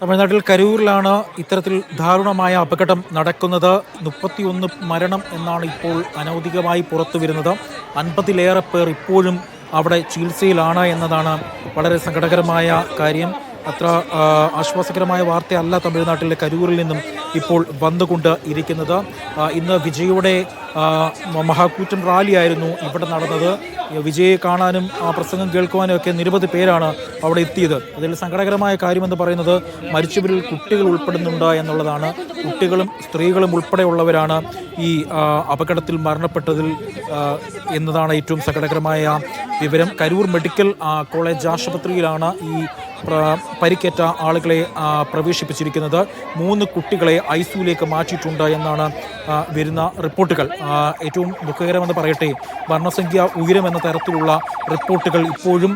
തമിഴ്നാട്ടിൽ കരൂരിലാണ് ഇത്തരത്തിൽ ദാരുണമായ അപകടം നടക്കുന്നത്. മുപ്പത്തിയൊന്ന് മരണം എന്നാണ് ഇപ്പോൾ അനൗദികമായി പുറത്തു വരുന്നത് അൻപതിലേറെ പേർ ഇപ്പോഴും അവിടെ ചികിത്സയിലാണ് എന്നതാണ് വളരെ സങ്കടകരമായ കാര്യം. അത്ര ആശ്വാസകരമായ വാർത്തയല്ല തമിഴ്നാട്ടിലെ കരൂരിൽ നിന്നും ഇപ്പോൾ വന്നുകൊണ്ട് ഇരിക്കുന്നത്. ഇന്ന് വിജയുടെ ആ, മ- മഹാകൂറ്റൻ റാലിയായിരുന്നു ഇവിടെ നടന്നത്. വിജയെ കാണാനും ആ പ്രസംഗം കേൾക്കുവാനും ഒക്കെ നിരവധി പേരാണ് അവിടെ എത്തിയത്. അതിൽ സങ്കടകരമായ കാര്യമെന്ന് പറയുന്നത് മരിച്ചവരിൽ കുട്ടികൾ ഉൾപ്പെടുന്നുണ്ട് എന്നുള്ളതാണ്. കുട്ടികളും സ്ത്രീകളും ഉൾപ്പെടെയുള്ളവരാണ് ഈ അപകടത്തിൽ മരണപ്പെട്ടതിൽ എന്നതാണ് ഏറ്റവും സങ്കടകരമായ വിവരം. കരൂർ മെഡിക്കൽ കോളേജ് ആശുപത്രിയിലാണ് ഈ പരിക്കേറ്റ ആളുകളെ പ്രവേശിപ്പിച്ചിരിക്കുന്നത് മൂന്ന് കുട്ടികളെ ഐ സിയുലേക്ക് മാറ്റിയിട്ടുണ്ട് എന്നാണ് വരുന്ന റിപ്പോർട്ടുകൾ. ഏറ്റവും ദുഃഖകരമെന്ന് പറയട്ടെ മരണസംഖ്യ ഉയരുമെന്ന തരത്തിലുള്ള റിപ്പോർട്ടുകൾ ഇപ്പോഴും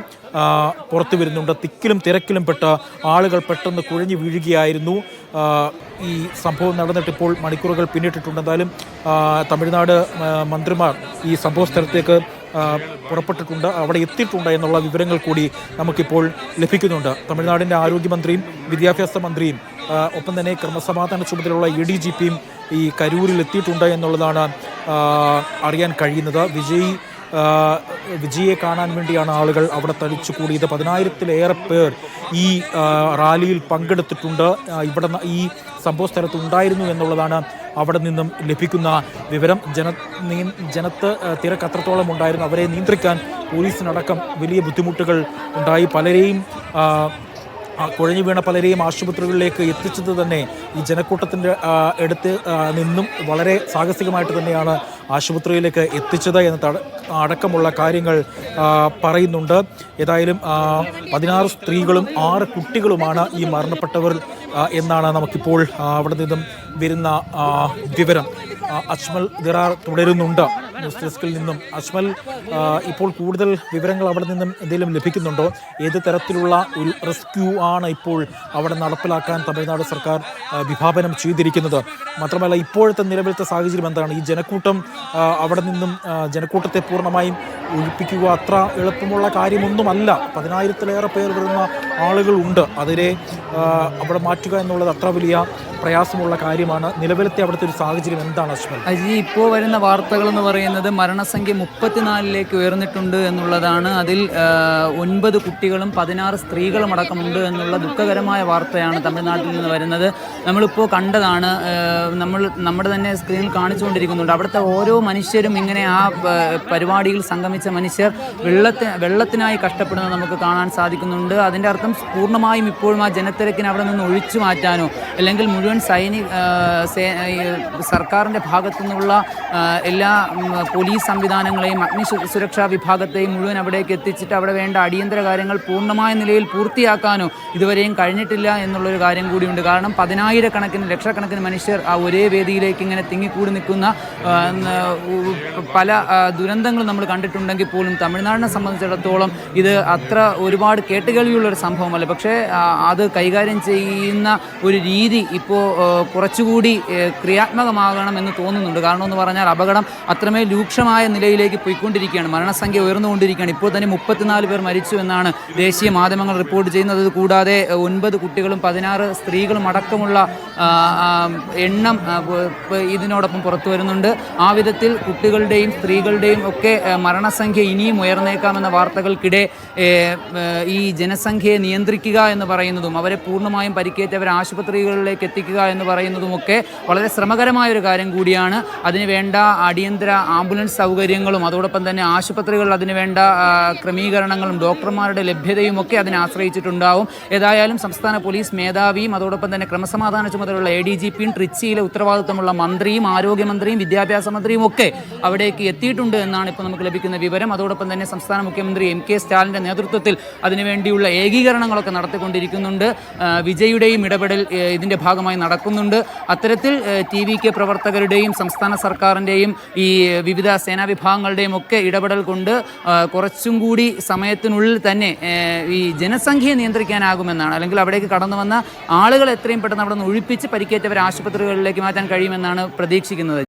പുറത്തു വരുന്നുണ്ട്. തിക്കിലും തിരക്കിലും പെട്ട് ആളുകൾ പെട്ടെന്ന് കുഴഞ്ഞു വീഴുകയായിരുന്നു. ഈ സംഭവം നടന്നിട്ടിപ്പോൾ മണിക്കൂറുകൾ പിന്നിട്ടിട്ടുണ്ട് എന്തായാലും ആ, തമിഴ്നാട് മന്ത്രിമാർ ഈ സംഭവ സ്ഥലത്തേക്ക് പുറപ്പെട്ടിട്ടുണ്ട് അവിടെ എത്തിയിട്ടുണ്ട് എന്നുള്ള വിവരങ്ങൾ കൂടി നമുക്കിപ്പോൾ ലഭിക്കുന്നുണ്ട്. തമിഴ്നാടിന്റെ ആരോഗ്യമന്ത്രിയും വിദ്യാഭ്യാസ മന്ത്രിയും ഒപ്പം തന്നെ ക്രമസമാധാന ചുമതലയുള്ള എ ഡി ജി പിയും ഈ കരൂരിൽ എത്തിയിട്ടുണ്ട് എന്നുള്ളതാണ് അറിയാൻ കഴിയുന്നത്. വിജയ് വിജയെ കാണാൻ വേണ്ടിയാണ് ആളുകൾ അവിടെ തടിച്ചു കൂടിയത് പതിനായിരത്തിലേറെ പേർ ഈ റാലിയിൽ പങ്കെടുത്തിട്ടുണ്ട്. ഇവിടെ ഈ സംഭവ സ്ഥലത്ത് ഉണ്ടായിരുന്നു എന്നുള്ളതാണ് അവിടെ നിന്നും ലഭിക്കുന്ന വിവരം ജന ജനത്ത് തിരക്ക് അത്രത്തോളം ഉണ്ടായിരുന്നു. അവരെ നിയന്ത്രിക്കാൻ പോലീസിനടക്കം വലിയ ബുദ്ധിമുട്ടുകൾ ഉണ്ടായി. പലരെയും കുഴഞ്ഞു വീണ പലരെയും ആശുപത്രികളിലേക്ക് എത്തിച്ചത് തന്നെ ഈ ജനക്കൂട്ടത്തിന്റെ അടുത്ത് നിന്നും വളരെ സാഹസികമായിട്ട് തന്നെയാണ് ആശുപത്രിയിലേക്ക് എത്തിച്ചത് എന്ന് അടക്കമുള്ള കാര്യങ്ങൾ പറയുന്നുണ്ട്. ഏതായാലും പതിനാറ് സ്ത്രീകളും ആറ് കുട്ടികളുമാണ് ഈ മരണപ്പെട്ടവർ ആ, എന്നാണ് നമുക്കിപ്പോൾ അവിടെ നിന്നും വരുന്ന വിവരം. അജ്മൽ ദിറാർ തുടരുന്നുണ്ട്. ന്യൂസ് ഡെസ്കിൽ നിന്നും അശ്മൽ ഇപ്പോൾ കൂടുതൽ വിവരങ്ങൾ അവിടെ നിന്നും എന്തെങ്കിലും ലഭിക്കുന്നുണ്ടോ? ഏത് തരത്തിലുള്ള ഒരു റെസ്ക്യൂ ആണ് ഇപ്പോൾ അവിടെ നടപ്പിലാക്കാൻ തമിഴ്നാട് സർക്കാർ വിഭാവനം ചെയ്തിരിക്കുന്നത്? മാത്രമല്ല ഇപ്പോഴത്തെ നിലവിലത്തെ സാഹചര്യം എന്താണ്? ഈ ജനക്കൂട്ടം അവിടെ നിന്നും ജനക്കൂട്ടത്തെ പൂർണമായും ഒഴിപ്പിക്കുക അത്ര എളുപ്പമുള്ള കാര്യമൊന്നുമല്ല. പതിനായിരത്തിലേറെ പേർ വരുന്ന ആളുകളുണ്ട്. അതിനെ അവിടെ മാറ്റുക എന്നുള്ളത് അത്ര വലിയ പ്രയാസമുള്ള കാര്യമാണ് നിലവിലത്തെ അവിടുത്തെ ഒരു സാഹചര്യം എന്താണ് അശ്വൻ? അജി ഇപ്പോൾ വരുന്ന വാർത്തകൾ എന്ന് പറയുന്നത് മരണസംഖ്യ മുപ്പത്തിനാലിലേക്ക് ഉയർന്നിട്ടുണ്ട് എന്നുള്ളതാണ്. അതിൽ ഒൻപത് കുട്ടികളും പതിനാറ് സ്ത്രീകളും അടക്കമുണ്ട് എന്നുള്ള ദുഃഖകരമായ വാർത്തയാണ് തമിഴ്നാട്ടിൽ നിന്ന് വരുന്നത്. നമ്മളിപ്പോൾ കണ്ടതാണ് നമ്മൾ നമ്മുടെ തന്നെ സ്ക്രീനിൽ കാണിച്ചുകൊണ്ടിരിക്കുന്നുണ്ട്. അവിടുത്തെ ഓരോ മനുഷ്യരും ഇങ്ങനെ ആ, പരിപാടിയിൽ സംഗമിച്ച മനുഷ്യർ വെള്ളത്തിന് വെള്ളത്തിനായി കഷ്ടപ്പെടുന്നത് നമുക്ക് കാണാൻ സാധിക്കുന്നുണ്ട്. അതിന്റെ അർത്ഥം പൂർണമായും ഇപ്പോഴും ആ ജനത്തിരക്കിനെ അവിടെ നിന്ന് ഒഴിച്ചു മാറ്റാനോ അല്ലെങ്കിൽ മുഴുവൻ സൈനിക സർക്കാരിന്റെ ഭാഗത്തു നിന്നുള്ള എല്ലാ പോലീസ് സംവിധാനങ്ങളെയും അഗ്നി സുരക്ഷാ വിഭാഗത്തെയും മുഴുവൻ അവിടേക്ക് എത്തിച്ചിട്ട് അവിടെ വേണ്ട അടിയന്തര കാര്യങ്ങൾ പൂർണമായ നിലയിൽ പൂർത്തിയാക്കാനോ ഇതുവരെയും കഴിഞ്ഞിട്ടില്ല എന്നുള്ളൊരു കാര്യം കൂടിയുണ്ട്. കാരണം പതിനായിരക്കണക്കിന് ലക്ഷക്കണക്കിന് മനുഷ്യർ ആ ഒരേ വേദിയിലേക്ക് ഇങ്ങനെ തിങ്ങിക്കൂടി നിൽക്കുന്ന പല ദുരന്തങ്ങൾ നമ്മൾ കണ്ടിട്ടുണ്ടെങ്കിൽ പോലും തമിഴ്നാടിനെ സംബന്ധിച്ചിടത്തോളം ഇത് അത്ര ഒരുപാട് കേട്ടുകേൾവിയുള്ള ഒരു സംഭവമല്ല. പക്ഷേ അത് കൈകാര്യം ചെയ്യുന്ന ഒരു രീതി ഇപ്പോൾ കുറച്ചുകൂടി ഏ, ക്രിയാത്മകമാകണം എന്ന് തോന്നുന്നുണ്ട്. കാരണം എന്ന് പറഞ്ഞാൽ അപകടം അത്രമേ രൂക്ഷമായ നിലയിലേക്ക് പോയിക്കൊണ്ടിരിക്കുകയാണ്. മരണസംഖ്യ ഉയർന്നുകൊണ്ടിരിക്കുകയാണ്. ഇപ്പോൾ തന്നെ മുപ്പത്തിനാല് പേർ മരിച്ചു എന്നാണ് ദേശീയ മാധ്യമങ്ങൾ റിപ്പോർട്ട് ചെയ്യുന്നത്. കൂടാതെ ഒൻപത് കുട്ടികളും പതിനാറ് സ്ത്രീകളും അടക്കമുള്ള എണ്ണം ഇതിനോടൊപ്പം പുറത്തു വരുന്നുണ്ട്. ആ വിധത്തിൽ കുട്ടികളുടെയും സ്ത്രീകളുടെയും ഒക്കെ മരണസംഖ്യ ഇനിയും ഉയർന്നേക്കാമെന്ന വാർത്തകൾക്കിടെ ഈ ജനസംഖ്യയെ നിയന്ത്രിക്കുക എന്ന് പറയുന്നതും അവരെ പൂർണമായും പരിക്കേറ്റവരെ ആശുപത്രികളിലേക്ക് എത്തിക്കുക എന്ന് പറയുന്നതുമൊക്കെ വളരെ ശ്രമകരമായ ഒരു കാര്യം കൂടിയാണ്. അതിനുവേണ്ട അടിയന്തര ആംബുലൻസ് സൗകര്യങ്ങളും അതോടൊപ്പം തന്നെ ആശുപത്രികളിൽ അതിനുവേണ്ട ക്രമീകരണങ്ങളും ഡോക്ടർമാരുടെ ലഭ്യതയും ഒക്കെ അതിനെ ആശ്രയിച്ചിട്ടുണ്ടാവും. ഏതായാലും സംസ്ഥാന പോലീസ് മേധാവിയും അതോടൊപ്പം തന്നെ ക്രമസമാധാന ചുമതലയുള്ള എ ഡി ജി പിയും ട്രിച്ചിയിലെ ഉത്തരവാദിത്തമുള്ള മന്ത്രിയും ആരോഗ്യമന്ത്രിയും വിദ്യാഭ്യാസ മന്ത്രിയും ഒക്കെ അവിടേക്ക് എത്തിയിട്ടുണ്ട് എന്നാണ് ഇപ്പോൾ നമുക്ക് ലഭിക്കുന്ന വിവരം. അതോടൊപ്പം തന്നെ സംസ്ഥാന മുഖ്യമന്ത്രി എം കെ സ്റ്റാലിന്റെ നേതൃത്വത്തിൽ അതിനുവേണ്ടിയുള്ള ഏകീകരണങ്ങളൊക്കെ നടത്തിക്കൊണ്ടിരിക്കുന്നുണ്ട്. വിജയുടെയും ഇടപെടൽ ഇതിന്റെ ഭാഗമായി നടക്കുന്നുണ്ട്. അത്തരത്തിൽ ടി വി കെ പ്രവർത്തകരുടെയും സംസ്ഥാന സർക്കാരിന്റെയും ഈ വിവിധ സേനാ വിഭാഗങ്ങളുടെയും ഒക്കെ ഇടപെടൽ കൊണ്ട് കുറച്ചും കൂടി സമയത്തിനുള്ളിൽ തന്നെ ഈ ജനസംഖ്യയെ നിയന്ത്രിക്കാനാകുമെന്നാണ്. അല്ലെങ്കിൽ അവിടേക്ക് കടന്നു വന്ന ആളുകൾ എത്രയും പെട്ടെന്ന് അവിടെ നിന്ന് ഒഴിപ്പിച്ച് പരിക്കേറ്റവരെ ആശുപത്രികളിലേക്ക് മാറ്റാൻ കഴിയുമെന്നാണ് പ്രതീക്ഷിക്കുന്നത്.